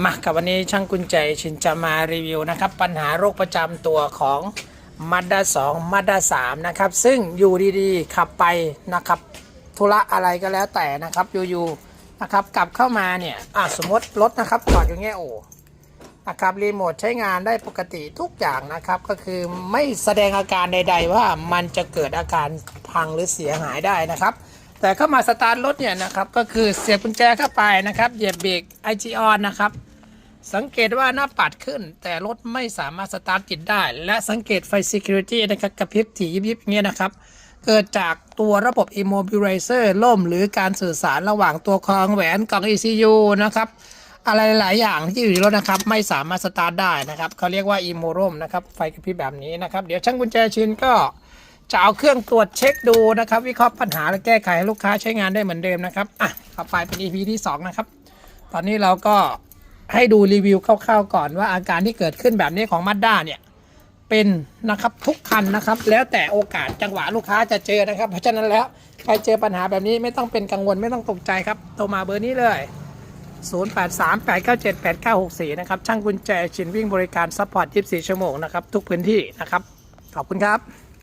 มากับวันนี้ช่างกุญแจชินจะมารีวิวนะครับ ปัญหาโรคประจำตัวของมาด้า2มาด้า3นะครับ ซึ่งอยู่ดีๆ ขับไปนะครับธุระอะไรก็แล้วแต่นะครับอยู่ๆนะครับกลับเข้ามาเนี่ยอะสมมติรถนะครับจอดอย่างเงี้ยโอ้นะครับรีโมทใช้งานได้ปกติทุกอย่างนะครับ ก็คือไม่แสดงอาการใด ๆ ว่ามันจะเกิดอาการพังหรือเสียหายได้นะครับ แต่เข้ามาสตาร์ทรถเนี่ยนะครับก็คือเสียบกุญแจเข้าไปนะครับเหยียบเบรก IG on นนะครับสังเกตว่าหน้าปัดขึ้น แต่รถไม่สามารถสตาร์ทติดได้ และสังเกตไฟ Security นะครับกระพริบถี่ยิบยิบอย่างเงี้ยนะครับ เกิดจากตัวระบบ Immobilizer ล่มหรือการสื่อสารระหว่างตัวคลองแหวนกล่อง ECU นะครับ อะไรหลายอย่างที่อยู่ในรถนะครับ ไม่สามารถสตาร์ทได้นะครับเขาเรียกว่า Immo ร่มนะครับ ไฟกระพริบแบบนี้นะครับ เดี๋ยวช่างกุญแจชินก็ จะเอาเครื่องตรวจเช็คดูนะครับ วิเคราะห์ปัญหาและแก้ไขให้ลูกค้าใช้งานได้เหมือนเดิมนะครับอะต่อไปเป็น EP ที่สองนะครับ ตอนนี้เราก็ให้ดูรีวิวคร่าวๆก่อนว่าอาการที่เกิดขึ้นแบบนี้ของมาด้าเนี่ยเป็นนะครับทุกคันนะครับ แล้วแต่โอกาสจังหวะลูกค้าจะเจอนะครับ เพราะฉะนั้นแล้วใครเจอปัญหาแบบนี้ไม่ต้องเป็นกังวลไม่ต้องตกใจครับโทรมาเบอร์นี้เลย 0838978964 นะครับ ช่างกุญแจชินวิ่งบริการซัพพอร์ต 24 ชั่วโมงนะครับ ทุกพื้นที่นะครับ ขอบคุณครับ